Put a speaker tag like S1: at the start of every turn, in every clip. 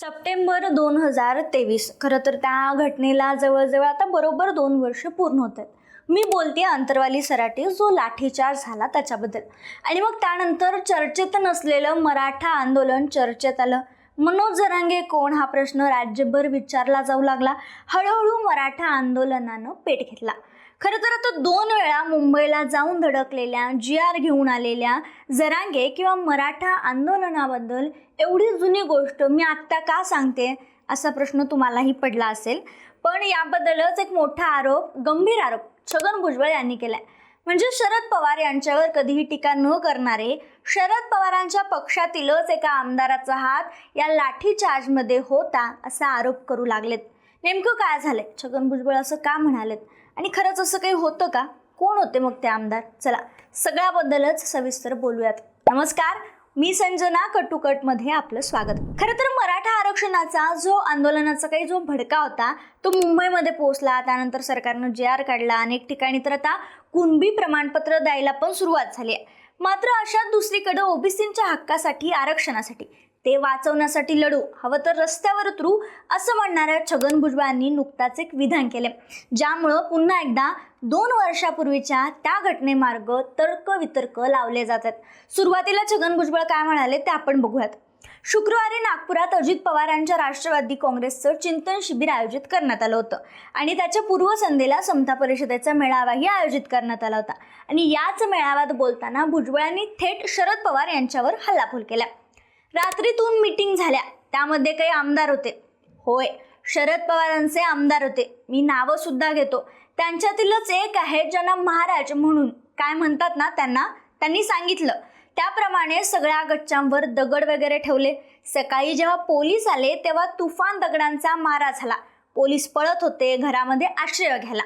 S1: September दोन हजार तेवीस. खरं तर त्या घटनेला जवळजवळ आता बरोबर दोन वर्ष पूर्ण होत आहेत. मी बोलते अंतरवाली सराटे जो लाठीचार्ज झाला त्याच्याबद्दल. आणि मग त्यानंतर चर्चेत नसलेलं मराठा आंदोलन चर्चेत आलं. मनोज जरांगे कोण? हा प्रश्न राज्यभर विचारला जाऊ लागला. हळूहळू मराठा आंदोलनानं पेट घेतला. खरं तर आता दोन वेळा मुंबईला जाऊन धडकलेल्या जी आर घेऊन आलेल्या जरांगे किंवा मराठा आंदोलनाबद्दल एवढी जुनी गोष्ट मी आत्ता का सांगते असा प्रश्न तुम्हालाही पडला असेल. पण याबद्दलच एक मोठा आरोप गंभीर आरोप छगन भुजबळ यांनी केला म्हणजे शरद पवार यांच्यावर कधीही टीका न करणारे शरद पवारांच्या पक्षातीलच एका आमदाराचा हात या लाठीचार्जमध्ये होता असा आरोप करू लागलेत. नेमकं काय झालंय? छगन भुजबळ असं का म्हणालेत? आणि खरंच असं काही होतं का? कोण होते मग ते आमदार? चला सगळ्याबद्दलच सविस्तर बोलूयात. नमस्कार मी संजना कटुकटमध्ये आपलं स्वागत. खरं तर मराठा आरक्षणाचा जो आंदोलनाचा काही जो भडका होता तो मुंबईमध्ये पोहोचला त्यानंतर सरकारनं जे आर काढला अनेक ठिकाणी तर आता कुणबी प्रमाणपत्र द्यायला पण सुरुवात झाली आहे. मात्र अशा दुसरीकडे ओबीसींच्या हक्कासाठी आरक्षणासाठी. ते वाचवण्यासाठी लढू हवं तर रस्त्यावर उतरू असं म्हणणाऱ्या छगन भुजबळांनी नुकताच एक विधान केले. ज्यामुळं पुन्हा एकदा दोन वर्षापूर्वीच्या त्या घटनेमार्ग तर्क वितर्क लावले जातात. सुरुवातीला छगन भुजबळ काय म्हणाले ते आपण बघूयात. शुक्रवारी नागपुरात अजित पवारांच्या राष्ट्रवादी काँग्रेसचं चिंतन शिबिर आयोजित करण्यात आलं होतं. आणि त्याच्या पूर्वसंध्येला समता परिषदेचा मेळावाही आयोजित करण्यात आला होता. आणि याच मेळाव्यात बोलताना भुजबळांनी थेट शरद पवार यांच्यावर हल्लाफोल केला. रात्रीतून मीटिंग झाल्या. त्यामध्ये काही आमदार होते. होय शरद पवारांचे आमदार होते. मी नावं सुद्धा घेतो. त्यांच्यातीलच एक आहे ज्यांना महाराज म्हणून. काय म्हणतात ना त्यांना? त्यांनी सांगितलं. त्याप्रमाणे सगळ्या गच्चांवर दगड वगैरे ठेवले. सकाळी जेव्हा पोलीस आले तेव्हा तुफान दगडांचा मारा झाला. पोलीस पळत होते घरामध्ये आश्रय घ्यायला.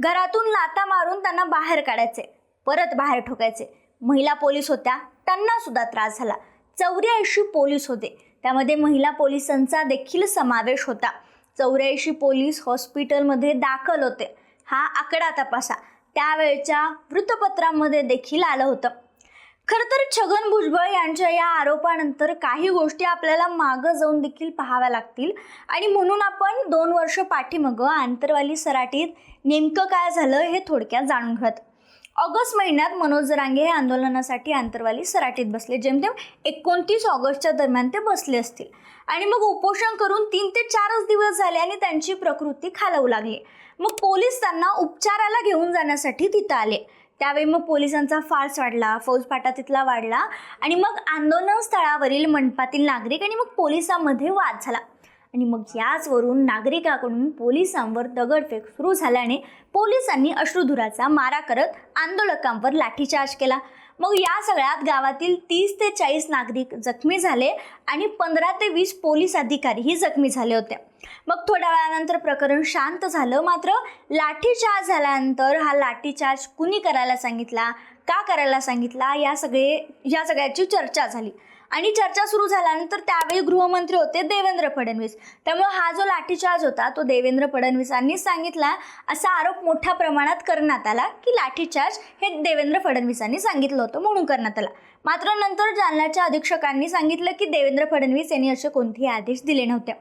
S1: घरातून लाता मारून त्यांना बाहेर काढायचे परत बाहेर ठोकायचे. महिला पोलीस होत्या त्यांना सुद्धा त्रास झाला. चौऱ्याऐंशी पोलीस होते. त्यामध्ये महिला पोलिसांचा देखील समावेश होता. चौऱ्याऐंशी पोलीस हॉस्पिटलमध्ये दाखल होते. हा आकडा तपासा. त्यावेळच्या वृत्तपत्रामध्ये देखील आलं होतं. खरं तर छगन भुजबळ यांच्या या आरोपानंतर काही गोष्टी आपल्याला मागं जाऊन देखील पाहाव्या लागतील. आणि म्हणून आपण दोन वर्ष पाठीमागं आंतरवाली सराटीत नेमकं काय झालं हे थोडक्यात जाणून घेत ऑगस्ट महिन्यात मनोज जरांगे हे आंदोलनासाठी आंतरवाली सराटीत बसले. जेमतेम एकोणतीस ऑगस्टच्या दरम्यान ते बसले असतील. आणि मग उपोषण करून तीन ते चारच दिवस झाले आणि त्यांची प्रकृती खालवू लागली. मग पोलीस त्यांना उपचाराला घेऊन जाण्यासाठी तिथं आले. त्यावेळी मग पोलिसांचा फार्स वाढला फौजफाटा तिथला वाढला आणि मग आंदोलन स्थळावरील मंडपातील नागरिक आणि मग पोलिसांमध्ये वाद झाला. आणि मग याचवरून नागरिकाकडून पोलिसांवर दगडफेक सुरू झाल्याने पोलिसांनी अश्रुधुराचा मारा करत आंदोलकांवर लाठीचार्ज केला. मग या सगळ्यात गावातील तीस ते चाळीस नागरिक जखमी झाले आणि पंधरा ते वीस पोलीस अधिकारीही जखमी झाले होते. मग थोड्या वेळानंतर प्रकरण शांत झालं मात्र लाठीचार्ज झाल्यानंतर हा लाठीचार्ज कुणी करायला सांगितला का करायला सांगितला या सगळे या सगळ्याची चर्चा झाली. आणि चर्चा सुरू झाल्यानंतर त्यावेळी गृहमंत्री होते देवेंद्र फडणवीस. त्यामुळे हा जो लाठीचार्ज होता तो देवेंद्र फडणवीसांनी सांगितला. असा आरोप मोठ्या प्रमाणात करण्यात आला की लाठीचार्ज हे देवेंद्र फडणवीसांनी सांगितलं होतं म्हणून करण्यात आला. मात्र नंतर जालन्याच्या अधीक्षकांनी सांगितलं की देवेंद्र फडणवीस यांनी असे कोणतेही आदेश दिले नव्हते.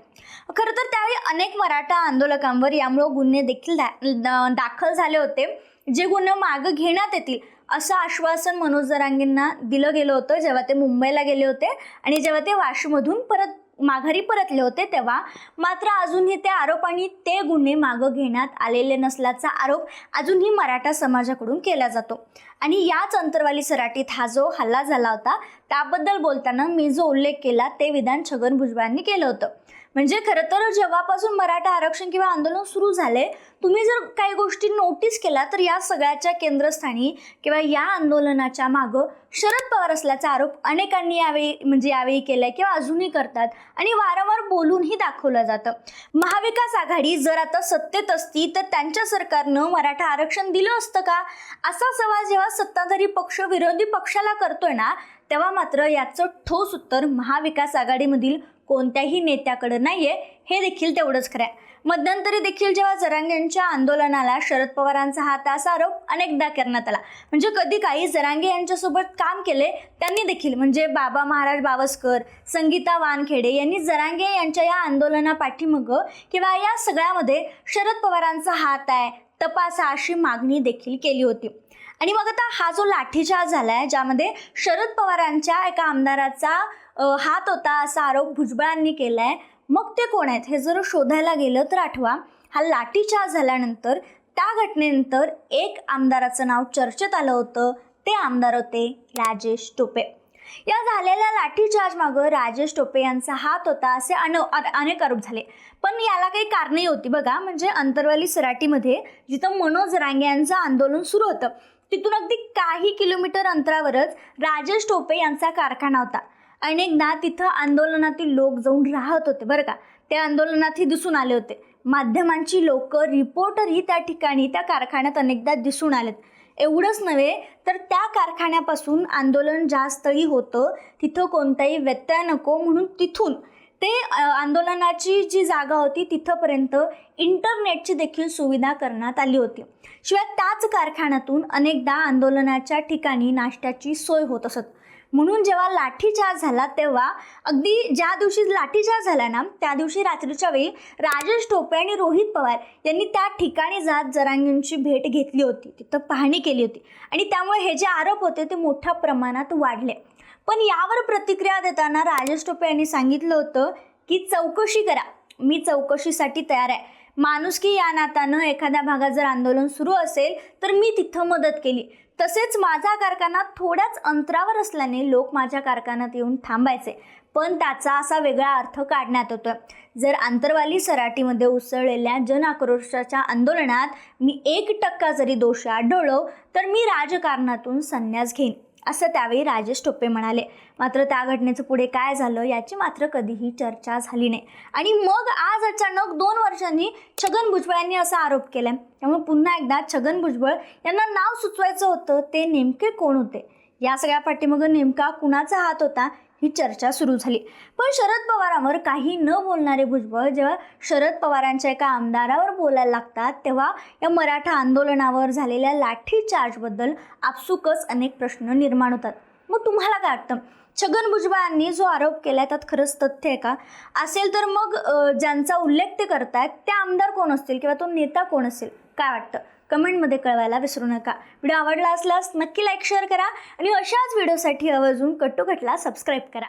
S1: खरं तर त्यावेळी अनेक मराठा आंदोलकांवर यामुळं गुन्हे देखील दा- दाखल झाले होते. जे गुन्हे मागं घेण्यात येतील असं आश्वासन मनोज जरांगेंना दिलं गेलं होतं जेव्हा ते मुंबईला गेले होते. आणि जेव्हा ते वाशीमधून परत माघारी परतले होते तेव्हा मात्र अजूनही ते आरोप आणि ते गुन्हे मागं घेण्यात आलेले नसल्याचा आरोप अजूनही मराठा समाजाकडून केला जातो. आणि याच अंतरवाली सराटीत हा जो हल्ला झाला होता त्याबद्दल बोलताना मी जो उल्लेख केला ते विधान छगन भुजबळांनी केलं होतं. म्हणजे खरं तर जेव्हापासून मराठा आरक्षण किंवा आंदोलन सुरू झाले तुम्ही जर काही गोष्टी नोटीस केला तर या सगळ्याच्या केंद्रस्थानी किंवा या आंदोलनाच्या मागं शरद पवार असल्याचा आरोप अनेकांनी यावेळी म्हणजे यावेळी केलाय किंवा अजूनही करतात आणि वारंवार बोलूनही दाखवलं जातं. महाविकास आघाडी जर आता सत्तेत असती तर त्यांच्या सरकारनं मराठा आरक्षण दिलं असतं का? असा सवाल जेव्हा सत्ताधारी पक्ष विरोधी पक्षाला करतोय ना तेव्हा मात्र याचं ठोस उत्तर महाविकास आघाडीमधील कोणत्याही नेत्याकडं नाही आहे हे देखील तेवढंच खरं आहे. मध्यंतरी देखील जेव्हा जरांगेंच्या आंदोलनाला शरद पवारांचा हात असा आरोप अनेकदा करण्यात आला. म्हणजे कधी काही जरांगे यांच्यासोबत काम केले त्यांनी देखील म्हणजे बाबा महाराज बावस्कर संगीता वानखेडे यांनी जरांगे यांच्या या आंदोलना पाठीमागं किंवा या सगळ्यामध्ये शरद पवारांचा हात आहे तपासा अशी मागणी देखील केली होती. आणि मग आता हा जो लाठीचार्ज झाला आहे ज्यामध्ये शरद पवारांच्या एका आमदाराचा हात होता असा आरोप भुजबळांनी केला आहे मग ते कोण आहेत? हे जर शोधायला गेलं तर आठवा. हा लाठीचार्ज झाल्यानंतर त्या घटनेनंतर एक आमदाराचं नाव चर्चेत आलं होतं. ते आमदार होते राजेश टोपे. या झालेल्या लाठीचार्ज मागं राजेश टोपे यांचा हात होता असे अन अनेक आरोप झाले. पण याला काही कारणे होती बघा. म्हणजे अंतरवाली सराटीमध्ये जिथं मनोज रांगे यांचं आंदोलन सुरू होतं तिथून अगदी काही किलोमीटर अंतरावरच राजेश टोपे यांचा कारखाना होता. अनेकदा तिथं आंदोलनातील लोक जाऊन राहत होते बरं का? त्या आंदोलनातही दिसून आले होते. माध्यमांची लोक रिपोर्टरही त्या ठिकाणी त्या कारखान्यात अनेकदा दिसून आलेत. एवढंच नव्हे तर त्या कारखान्यापासून आंदोलन ज्या स्थळी होतं तिथं कोणताही व्यत्यय नको म्हणून तिथून. ते आंदोलनाची जी जागा होती तिथंपर्यंत इंटरनेटची देखील सुविधा करण्यात आली होती. शिवाय त्याच कारखान्यातून अनेकदा आंदोलनाच्या ठिकाणी नाश्त्याची सोय होत असत. म्हणून जेव्हा लाठीचार्ज झाला तेव्हा अगदी ज्या दिवशी लाठीचार्ज झाला ना त्या दिवशी रात्रीच्या वेळी राजेश टोपे आणि रोहित पवार यांनी त्या ठिकाणी जात जरांगींची भेट घेतली होती. तिथं पाहणी केली होती. आणि त्यामुळे हे जे आरोप होते ते मोठ्या प्रमाणात वाढले. पण यावर प्रतिक्रिया देताना राजेश टोपे यांनी सांगितलं होतं की चौकशी करा. मी चौकशीसाठी तयार आहे. माणुसकी या नातानं एखाद्या भागात जर आंदोलन सुरू असेल तर मी तिथं मदत केली. तसेच माझा कारखाना थोड्याच अंतरावर असल्याने लोक माझ्या कारखान्यात येऊन थांबायचे. पण त्याचा असा वेगळा अर्थ काढण्यात होतो जर आंतरवाली सराटीमध्ये उसळलेल्या जनआक्रोशाच्या आंदोलनात मी एक टक्का जरी दोष आढळलो तर मी राजकारणातून संन्यास घेईन. असं त्यावेळी राजेश टोपे म्हणाले मात्र त्या घटनेचं पुढे काय झालं याची मात्र कधीही चर्चा झाली नाही. आणि मग आज अचानक दोन वर्षांनी छगन भुजबळ यांनी असा आरोप केलाय. त्यामुळे पुन्हा एकदा छगन भुजबळ यांना नाव सुचवायचं होतं ते नेमके कोण होते? या सगळ्या पाठीमागं नेमका कुणाचा हात होता? ही चर्चा सुरू झाली. पण शरद पवारांवर काही न बोलणारे भुजबळ जेव्हा शरद पवारांच्या एका आमदारावर बोलायला लागतात तेव्हा या मराठा आंदोलनावर झालेल्या लाठीचार्जबद्दल आपसुकच अनेक प्रश्न निर्माण होतात. मग तुम्हाला काय वाटतं? छगन भुजबळांनी जो आरोप केला त्यात खरंच तथ्य आहे का? असेल तर मग ज्यांचा उल्लेख ते करतायत त्या आमदार कोण असतील किंवा तो नेता कोण असेल? काय वाटतं? कमेंटमध्ये कळवायला विसरू नका. व्हिडिओ आवडला असल्यास नक्की लाईक शेअर करा आणि अशाच व्हिडिओसाठी आवर्जून कट्टोकटला सबस्क्राईब करा.